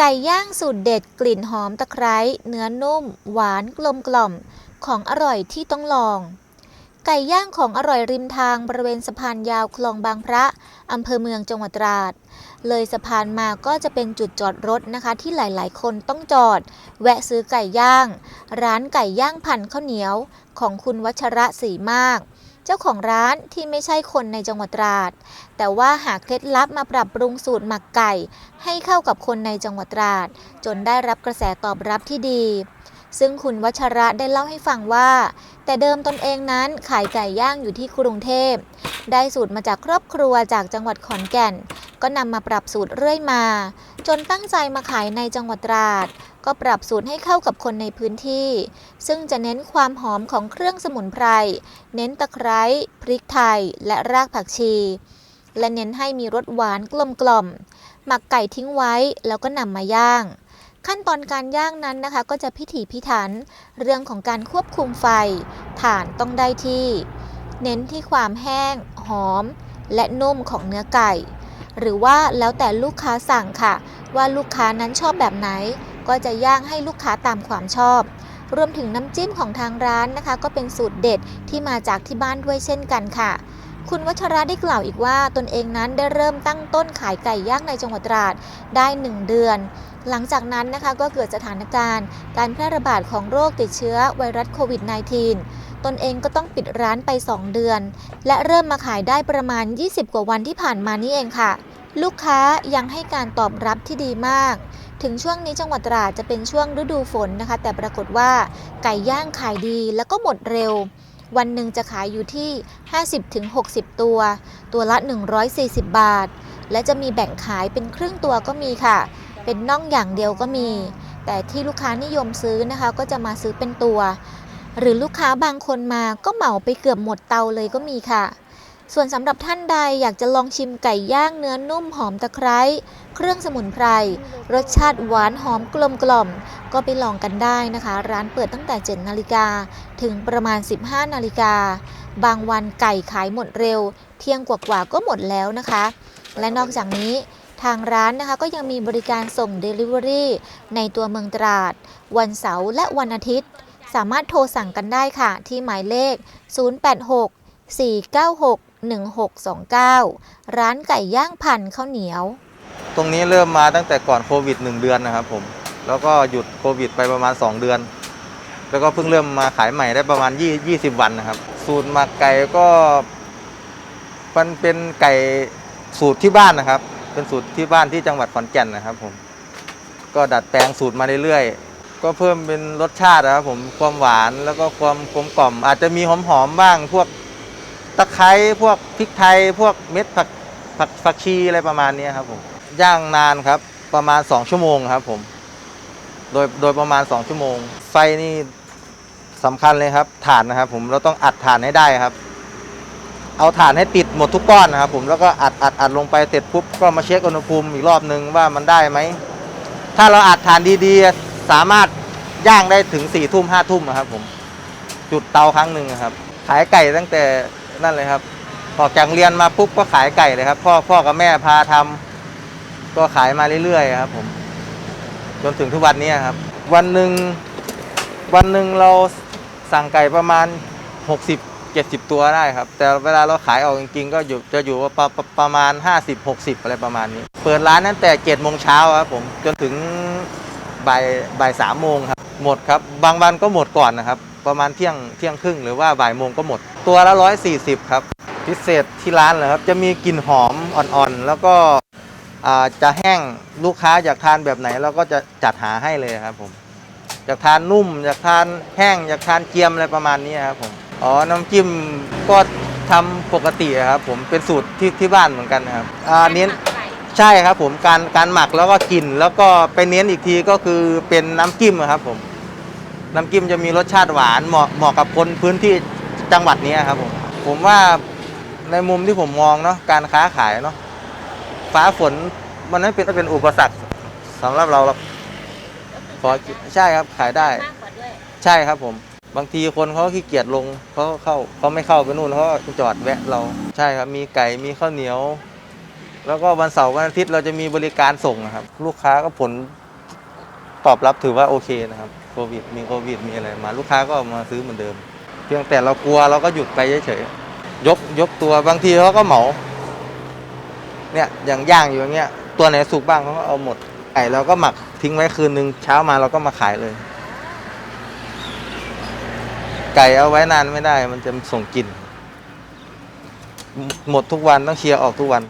ไก่ย่างสูตรเด็ดกลิ่นหอมตะไคร้เนื้อนุ่ม หวานกลมกล่อมของอร่อยที่ต้องลอง ไก่ย่างของอร่อยริมทางบริเวณสะพานยาวคลองบางพระอำเภอเมืองจังหวัดตราด เลยสะพานมาก็จะเป็นจุดจอดรถนะคะ ที่หลายๆ คนต้องจอด แวะซื้อไก่ย่าง ร้านไก่ย่างพันข้าวเหนียวของคุณวัชระศรีมาก เจ้าของร้านที่ไม่ใช่คนในจังหวัดตราด แต่ว่าหาเคล็ดลับมาปรับปรุงสูตรหมักไก่ ให้เข้ากับคนในจังหวัดตราด จนได้รับกระแสตอบรับที่ดี ซึ่งคุณวัชระได้เล่าให้ฟังว่า แต่เดิมตนเองนั้นขายไก่ย่างอยู่ที่กรุงเทพ ได้สูตรมาจากครอบครัวจากจังหวัดขอนแก่น ก็นำมาปรับสูตรเรื่อยมา จนตั้งใจมาขายในจังหวัดตราด ก็ปรับสูตรให้เข้ากับคนในพื้นที่ ซึ่งจะเน้นความหอมของเครื่องสมุนไพร เน้นตะไคร้ พริกไทย และรากผักชี และเน้นให้มีรสหวานกลมกล่อม หมักไก่ทิ้งไว้แล้วก็นำมาย่าง ขั้นตอนการย่างนั้นนะคะ ก็จะพิถีพิถัน เรื่องของการควบคุมไฟ ถ่านต้องได้ที่ เน้นที่ความแห้ง หอม และนุ่มของเนื้อไก่ หรือว่าแล้วแต่ลูกค้าสั่งค่ะ ว่าลูกค้านั้นชอบแบบไหน ก็จะย่างให้ลูกค้าตามความชอบ รวมถึงน้ำจิ้มของทางร้านนะคะ ก็เป็นสูตรเด็ดที่มาจากที่บ้านด้วยเช่นกันค่ะคุณวัชระได้กล่าวอีกว่าตนเองนั้นได้เริ่มตั้งต้นขายไก่ย่างในจังหวัดตราดได้ 1 เดือน หลังจากนั้นนะคะก็เกิดสถานการณ์ การแพร่ระบาดของโรคติดเชื้อไวรัสโควิด -19 ตนเองก็ต้องปิดร้านไป 2 เดือน และเริ่มมาขายได้ประมาณ 20 กว่าวันที่ผ่านมานี่เองค่ะ ลูกค้ายังให้การตอบรับที่ดีมาก ถึงช่วงนี้จังหวัดตราดจะเป็นช่วงฤดูฝนนะคะ แต่ปรากฏว่าไก่ย่างขายดีแล้วก็หมดเร็ววันหนึ่งจะขายอยู่ที่ 50-60 ตัว ตัวละ 140 บาท และจะมีแบ่งขายเป็นครึ่งตัวก็มีค่ะ เป็นน่องอย่างเดียวก็มี แต่ที่ลูกค้านิยมซื้อนะคะก็จะมาซื้อเป็นตัว หรือลูกค้าบางคนมาก็เหมาไปเกือบหมดเตาเลยก็มีค่ะ ส่วนสำหรับท่านใดอยากจะลองชิมไก่ย่างเนื้อนุ่มหอมตะไคร้เครื่องสมุนไพรรสชาติหวานหอมกลมกล่อม ก็ไปลองกันได้นะคะ ร้านเปิดตั้งแต่7นาฬิกาถึงประมาณ 15นาฬิกาบางวันไก่ขายหมดเร็ว เที่ยงกว่าๆก็หมดแล้วนะคะ และนอกจากนี้ ทางร้านนะคะก็ยังมีบริการส่ง Delivery ในตัวเมืองตราด วันเสาร์และวันอาทิตย์ สามารถโทรสั่งกันได้ค่ะ ที่หมายเลข 086 496 1629 ร้านไก่ย่างพันข้าวเหนียว ตรงนี้เริ่มมาตั้งแต่ก่อนโควิด 1 เดือนนะครับผม แล้วก็หยุดโควิดไปประมาณ 2 เดือน แล้วก็เพิ่งเริ่มมาขายใหม่ได้ประมาณ 20 วันนะครับ สูตรหมักไก่ก็มันเป็นไก่สูตรที่บ้านนะครับ เป็นสูตรที่บ้านที่จังหวัดขอนแก่นนะครับผมก็ดัดแปลงสูตรมาเรื่อยๆ ก็เพิ่มเป็นรสชาตินะครับผมความหวานแล้วก็ความกลมกล่อม อาจจะมีหอมๆบ้าง พวกตะไคร้พวกพริกไทย พวกเม็ดผักผักผักชีอะไรประมาณนี้ครับผมย่างนานครับประมาณ 2 ชั่วโมงครับผมโดยโดยประมาณ 2 ชั่วโมง ไฟนี่สำคัญเลยครับถ่านนะครับผมเราต้องอัดถ่านให้ได้ครับ เอาถ่านให้ติดหมดทุกก้อนนะครับผมแล้วก็อัดอัดอัดลงไปเสร็จปุ๊บก็มาเช็คอุณหภูมิอีกรอบนึงว่ามันได้ไหม ถ้าเราอัดถ่านดีๆ สามารถย่างได้ถึง4ี่ทุ่มห้าทุ่มอะครับผมจุดเตาครั้งหนึ่งครับ ขายไก่ตั้งแต่นั่นเลยครับออกจากเรียนมาปุ๊บก็ขายไก่เลยครับ พ่อพ่อกับแม่พาทำก็ขายมาเรื่อยๆครับผม จนถึงทุกวันนี้ครับ วันหนึ่งวันหนึ่งเราสั่งไก่ประมาณ 60 70 ตัวได้ครับ แต่เวลาเราขายออกจริงๆ ก็อยู่จะอยู่ประประประมาณ 50 60 อะไรประมาณนี้ เปิดร้านตั้งแต่7โมงเช้าครับผมจนถึงบ่ายบ่ายสามโมงครับ หมดครับ บางวันก็หมดก่อนนะครับ ประมาณเที่ยงเที่ยงครึ่งหรือว่าบ่ายโมงก็หมด ตัวละ 140 ครับ พิเศษที่ร้านเหรอครับ จะมีกลิ่นหอมอ่อนๆ แล้วก็จะแห้งลูกค้าอยากทานแบบไหนเราก็จะจัดหาให้เลยครับผมอยากทานนุ่มอยากทานแห้งอยากทานเจียมอะไรประมาณนี้ครับผม อ๋อ น้ำจิ้มก็ทำปกติอะครับผมเป็นสูตรที่ที่บ้านเหมือนกันนะครับอ่าเน้นใช่ครับผมการการหมักแล้วก็กลิ่นแล้วก็ไปเน้นอีกทีก็คือเป็นน้ำจิ้มอะครับผม น้ำจิ้มจะมีรสชาติหวานเหมาะเหมาะกับคนพื้นที่จังหวัดนี้ครับผมผมว่าในมุมที่ผมมองเนาะการค้าขายเนาะฟ้าฝนมันไม่เป็นไม่เป็นอุปสรรคสำหรับเราหรอกขอใช่ครับขายได้มากกว่าด้วยใช่ครับผม บางทีคนเขาขี้เกียจลงเขาเข้าเขาไม่เข้าไปนู่นเขาจอดแวะเราใช่ครับมีไก่มีข้าวเหนียว แล้วก็วันเสาร์วันอาทิตย์เราจะมีบริการส่งนะครับ ลูกค้าก็ผลตอบรับถือว่าโอเคนะครับโควิดมีโควิดมีอะไรมา ลูกค้าก็มาซื้อเหมือนเดิม เพียงแต่เรากลัวเราก็หยุดไปเฉยๆยกยกตัวบางทีเขาก็เหมาเนี่ยอย่างย่างอยู่อย่างเงี้ยตัวไหนสุกบ้างเขาก็เอาหมดไก่เราก็หมักทิ้งไว้คืนนึงเช้ามาเราก็มาขายเลย ไก่เอาไว้นานไม่ได้ มันจะส่งกลิ่นหมดทุกวันต้องเคลียร์ออกทุกวัน